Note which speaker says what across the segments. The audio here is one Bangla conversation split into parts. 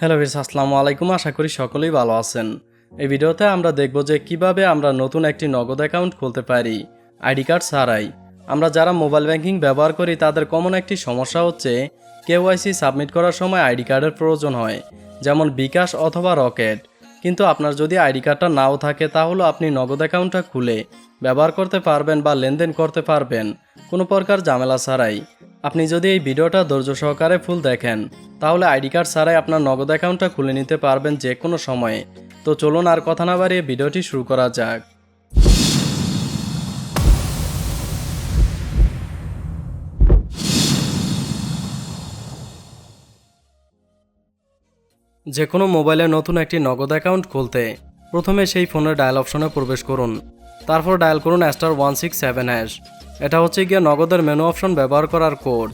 Speaker 1: হ্যালো ভিস আসসালামু আলাইকুম। আশা করি সকলেই ভালো আছেন। এই ভিডিওতে আমরা দেখব যে কীভাবে আমরা নতুন একটি নগদ অ্যাকাউন্ট খুলতে পারি। আইডি কার্ড ছাড়াই। আমরা যারা মোবাইল ব্যাংকিং ব্যবহার করি, তাদের কমন একটি সমস্যা হচ্ছে কেওয়াইসি সাবমিট করার সময় আইডি কার্ডের প্রয়োজন হয়, যেমন বিকাশ অথবা রকেট। কিন্তু আপনার যদি আইডি কার্ডটা নাও থাকে, তাহলে আপনি নগদ অ্যাকাউন্টটা খুলে ব্যবহার করতে পারবেন বা লেনদেন করতে পারবেন। কোনো প্রকার ঝামেলা ছাড়াই। আপনি যদি এই ভিডিওটা ধৈর্য সহকারে ফুল দেখেন, তাহলে আইডি কার্ড ছাড়াই আপনার নগদ অ্যাকাউন্টটা খুলে নিতে পারবেন যে কোনো সময়ে। তো চলুন আর কথা না বাড়িয়ে ভিডিওটি শুরু করা যাক। যে কোনো মোবাইলে নতুন একটি নগদ অ্যাকাউন্ট খুলতে প্রথমে সেই ফোনের ডায়াল অপশনে প্রবেশ করুন। তারপর ডায়াল করুন star one six seven hash এটা হচ্ছে গিয়ে নগদের মেনু অপশন ব্যবহার করার কোড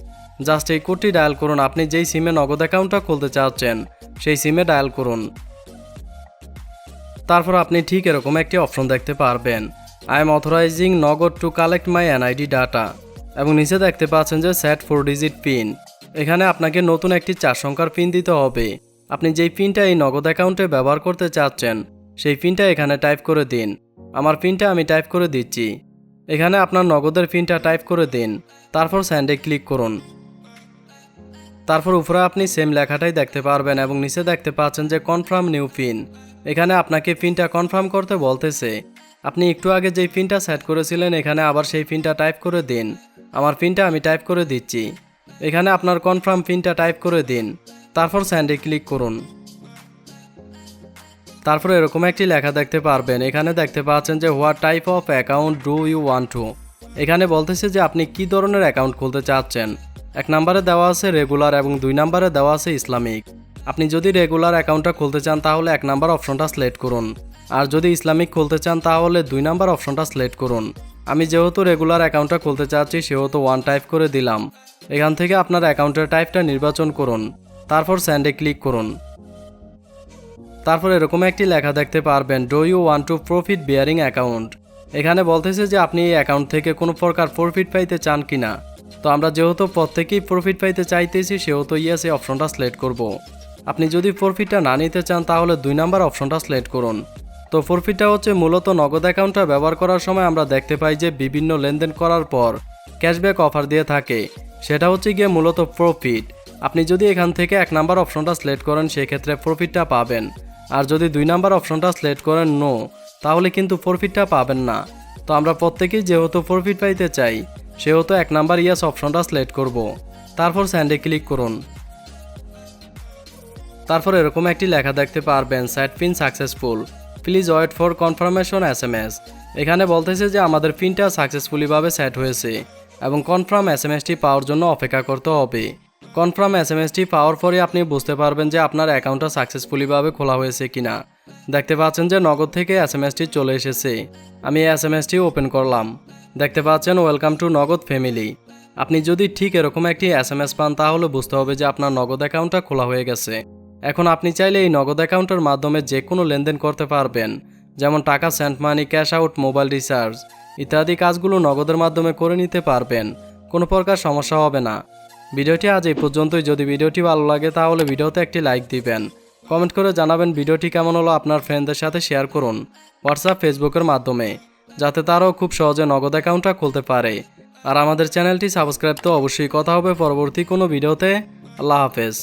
Speaker 1: জাস্ট এই কোডটি ডায়াল করুন। আপনি যেই সিমে নগদ অ্যাকাউন্টটা খুলতে চাচ্ছেন, সেই সিমে ডায়াল করুন। তারপর আপনি ঠিক এরকম একটি অপশন দেখতে পারবেন। I am authorizing Nagad to collect my NID data এবং নিচে দেখতে পাচ্ছেন যে সেট ফোর ডিজিট পিন এখানে আপনাকে নতুন একটি চার সংখ্যার পিন দিতে হবে। আপনি যেই পিনটা এই নগদ অ্যাকাউন্টে ব্যবহার করতে চাচ্ছেন, সেই পিনটা এখানে টাইপ করে দিন। আমার পিনটা আমি টাইপ করে দিচ্ছি। এখানে আপনার নগদের পিনটা টাইপ করে দিন, তারপর স্যান্ডে ক্লিক করুন। তারপর উপরে আপনি সেম লেখাটাই দেখতে পারবেন এবং নিচে দেখতে পাচ্ছেন যে কনফার্ম নিউ পিন এখানে আপনাকে পিনটা কনফার্ম করতে বলতেছে, আপনি একটু আগে যেই পিনটা সেট করেছিলেন, এখানে আবার সেই পিনটা টাইপ করে দিন। আমার পিনটা আমি টাইপ করে দিচ্ছি। এখানে আপনার কনফার্ম পিনটা টাইপ করে দিন, তারপর স্যান্ডে ক্লিক করুন। তারপর এরকম একটি লেখা দেখতে পারবেন। এখানে দেখতে পাচ্ছেন যে, what type of account do you want to? এখানে বলতেছে যে, আপনি কি ধরনের অ্যাকাউন্ট খুলতে চাচ্ছেন? এক নম্বরে দেওয়া আছে রেগুলার এবং দুই নম্বরে দেওয়া আছে ইসলামিক। আপনি যদি রেগুলার অ্যাকাউন্টটা খুলতে চান, তাহলে এক নাম্বার অপশনটা সিলেক্ট করুন। আর যদি ইসলামিক খুলতে চান, তাহলে দুই নাম্বার অপশনটা সিলেক্ট করুন। আমি যেহেতু রেগুলার অ্যাকাউন্টটা খুলতে চাচ্ছি, সেহেতু ওয়ান টাইপ করে দিলাম। এখান থেকে আপনার অ্যাকাউন্টের টাইপটা নির্বাচন করুন। তারপর স্যান্ডে ক্লিক করুন। তারপর এরকম একটি লেখা দেখতে পারবেন do you want to profit bearing account এখানে বলতেছে যে, আপনি এই অ্যাকাউন্ট থেকে কোনো প্রকার প্রফিট পাইতে চান কি না? তো আমরা যেহেতু প্রত্যেকেই প্রফিট পাইতে চাইতেছি, সেহেতু ইয়েস এই অপশনটা সিলেক্ট করব। আপনি যদি প্রফিটটা না নিতে চান, তাহলে দুই নাম্বার অপশনটা সিলেক্ট করুন। তো প্রফিটটা হচ্ছে মূলত নগদ অ্যাকাউন্টটা ব্যবহার করার সময় আমরা দেখতে পাই যে, বিভিন্ন লেনদেন করার পর ক্যাশব্যাক অফার দিয়ে থাকে। সেটা হচ্ছে গিয়ে মূলত প্রফিট আপনি যদি এখান থেকে এক নাম্বার অপশনটা সিলেক্ট করেন, সেক্ষেত্রে প্রফিটটা পাবেন। আর যদি দুই নাম্বার অপশনটা সিলেক্ট করেন নো তাহলে কিন্তু প্রফিটটা পাবেন না। তো আমরা প্রত্যেকেই যেহেতু প্রফিট পাইতে চাই, সেহেতু এক নাম্বার ইয়াস অপশনটা সিলেক্ট করব। তারপর স্যান্ডে ক্লিক করুন। তারপর এরকম একটি লেখা দেখতে পারবেন set pin successful please wait for confirmation S M S এখানে বলতেছে যে আমাদের পিনটা সাকসেসফুলিভাবে সেট হয়েছে এবং কনফার্ম এস এম এসটি পাওয়ার জন্য অপেক্ষা করতে হবে। কনফার্ম এস এম এসটি পাওয়ার পরে আপনি বুঝতে পারবেন যে আপনার অ্যাকাউন্টটা সাকসেসফুলিভাবে খোলা হয়েছে কিনা। দেখতে পাচ্ছেন যে নগদ থেকে এস এম এসটি চলে এসেছে। আমি এস এম এসটি ওপেন করলাম। দেখতে পাচ্ছেন, ওয়েলকাম টু নগদ ফ্যামিলি। আপনি যদি ঠিক এরকম একটি এস এম এস পান, তাহলে বুঝতে হবে যে আপনার নগদ অ্যাকাউন্টটা খোলা হয়ে গেছে। এখন আপনি চাইলে এই নগদ অ্যাকাউন্টের মাধ্যমে যে কোনো লেনদেন করতে পারবেন। যেমন টাকা send money, cash out, mobile recharge ইত্যাদি কাজগুলো নগদের মাধ্যমে করে নিতে পারবেন। কোনো প্রকার সমস্যা হবে না। ভিডিওটি আজ এই পর্যন্তই। যদি ভিডিওটি ভালো লাগে, তাহলে ভিডিওতে একটি লাইক দিবেন। কমেন্ট করে জানাবেন ভিডিওটি কেমন হলো আপনার ফ্রেন্ডদের সাথে শেয়ার করুন হোয়াটসঅ্যাপ, ফেসবুকের মাধ্যমে, যাতে তারাও খুব সহজে নগদ অ্যাকাউন্টটা খুলতে পারে। আর আমাদের চ্যানেলটি সাবস্ক্রাইব তো অবশ্যই। কথা হবে পরবর্তী কোনো ভিডিওতে। আল্লাহ হাফেজ।